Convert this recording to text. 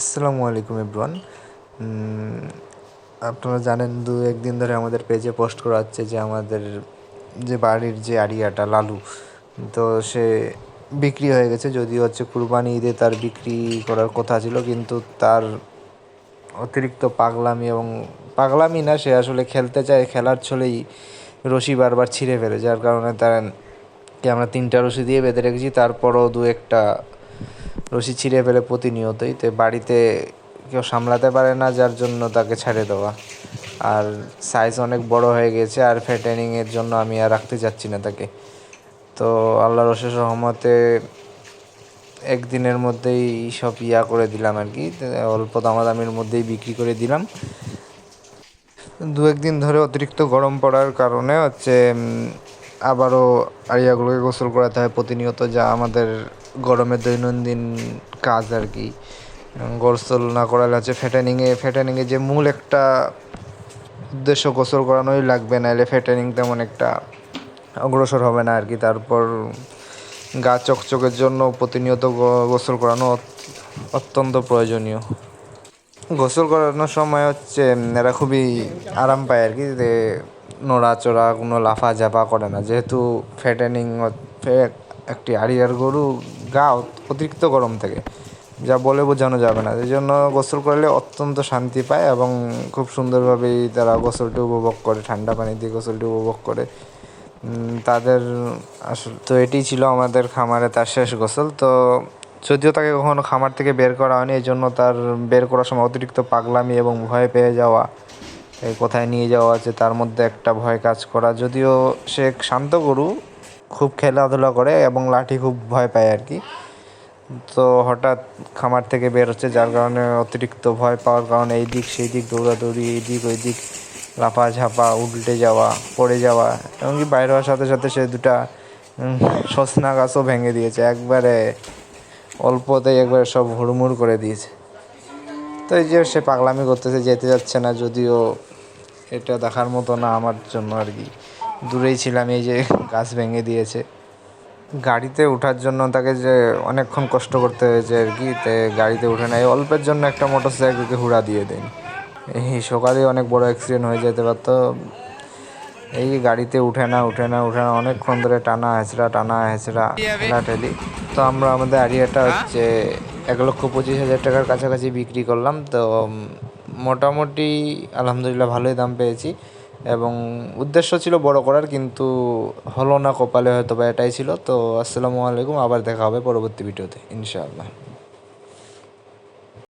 আসসালামু আলাইকুম এভরিওয়ান। আপনারা জানেন দু একদিন ধরে আমাদের পেজে পোস্ট করা হচ্ছে যে আমাদের যে বাড়ির যে আড়িয়াটা লালু, তো সে বিক্রি হয়ে গেছে। যদিও হচ্ছে কুরবানি ঈদে তার বিক্রি করার কথা ছিল, কিন্তু তার অতিরিক্ত পাগলামি এবং পাগলামি না, সে আসলে খেলতে চায়, খেলার ছলেই রশি বারবার ছিঁড়ে ফেলে, যার কারণে তার আমরা তিনটা রশি দিয়ে বেঁধে রেখেছি। তারপরও দু একটা রশি ছিঁড়ে ফেলে প্রতিনিয়তই, তো বাড়িতে কেউ সামলাতে পারে না, যার জন্য তাকে ছেড়ে দেওয়া। আর সাইজ অনেক বড় হয়ে গেছে, আর ফ্যাটেনিংয়ের জন্য আমি আর রাখতে চাচ্ছি না তাকে। তো আল্লাহর অশেষ রহমতে একদিনের মধ্যেই সব ইয়া করে দিলাম আর কি অল্প দামাদামির মধ্যেই বিক্রি করে দিলাম। দু একদিন ধরে অতিরিক্ত গরম পড়ার কারণে হচ্ছে আবারও আরিয়াগুলোকে গোসল করাতে হয় প্রতিনিয়ত যা আমাদের গরমের দৈনন্দিন কাজ আর কি। গোসল না করালে হচ্ছে ফ্যাটেনিংয়ে ফ্যাটেনিংয়ে যে মূল একটা উদ্দেশ্য গোসল করানোই লাগবে না এলে ফ্যাটেনিং তেমন একটা অগ্রসর হবে না আর কি। তারপর গা চকচকের জন্য প্রতিনিয়ত গোসল করানো অত্যন্ত প্রয়োজনীয়। গোসল করানোর সময় হচ্ছে এরা খুবই আরাম পায় আর কি, যে নড়াচড়া কোনো লাফা ঝাপা করে না। যেহেতু ফ্যাটেনিং একটি আড়িয়ার গরু, গা অতিরিক্ত গরম থাকে। যা বলে বোঝানো যাবে না। এই জন্য গোসল করলে অত্যন্ত শান্তি পায় এবং খুব সুন্দরভাবেই তারা গোসলটি উপভোগ করে, ঠান্ডা পানি দিয়ে গোসলটি উপভোগ করে। তাদের আসলে, তো এটি ছিল আমাদের খামারে তার শেষ গোসল। তো যদিও তাকে কখনো খামার থেকে বের করা হয়নি এই জন্য তার বের করার সময় অতিরিক্ত পাগলামি এবং ভয় পেয়ে যাওয়া কোথায় নিয়ে যাওয়া আছে তার মধ্যে একটা ভয় কাজ করা। যদিও সে শান্ত গরু, খুব খেলাধুলা করে এবং লাঠি খুব ভয় পায় আর কি। তো হঠাৎ খামার থেকে বের হচ্ছে, যার কারণে অতিরিক্ত ভয় পাওয়ার কারণে এই দিক সেই দিক, দৌড়াদৌড়ি এই দিক, ওই দিক লাফা ঝাপা উল্টে যাওয়া, পড়ে যাওয়া, এমনকি বাইরে হওয়ার সাথে সাথে সে দুটা সসনা গাছও ভেঙে দিয়েছে। একবারে অল্পতেই একবারে সব হুড়মুড় করে দিয়েছে। তো এই যে সে পাগলামি করতেছে, যেতে যাচ্ছে না, যদিও এটা দেখার মতো না আমার জন্য আর কি। দূরেই ছিলাম, এই যে গাছ ভেঙে দিয়েছে। গাড়িতে ওঠার জন্য তাকে যে অনেকক্ষণ কষ্ট করতে হয়েছে আর কি, তে গাড়িতে উঠে নেয় অল্পের জন্য একটা মোটর সাইকেলকে হুড়া দিয়ে দেন। এই সকালে অনেক বড় অ্যাক্সিডেন্ট হয়ে যেতে পারতো। এই গাড়িতে উঠে না উঠে না উঠে না, অনেকক্ষণ ধরে টানা হেঁচড়া টানা হেঁচড়া ঠেলি তো আমরা আমাদের আরিয়াটা হচ্ছে এক লক্ষ পঁচিশ হাজার টাকার কাছাকাছি বিক্রি করলাম। তো মোটামুটি আলহামদুলিল্লাহ ভালোই দাম পেয়েছি এবং উদ্দেশ্য ছিল বড় করার কিন্তু হলো না কপালে হয়তো বা এটাই ছিল। তো আসসালামু আলাইকুম আবার দেখা হবে পরবর্তী ভিডিওতে ইনশাআল্লাহ।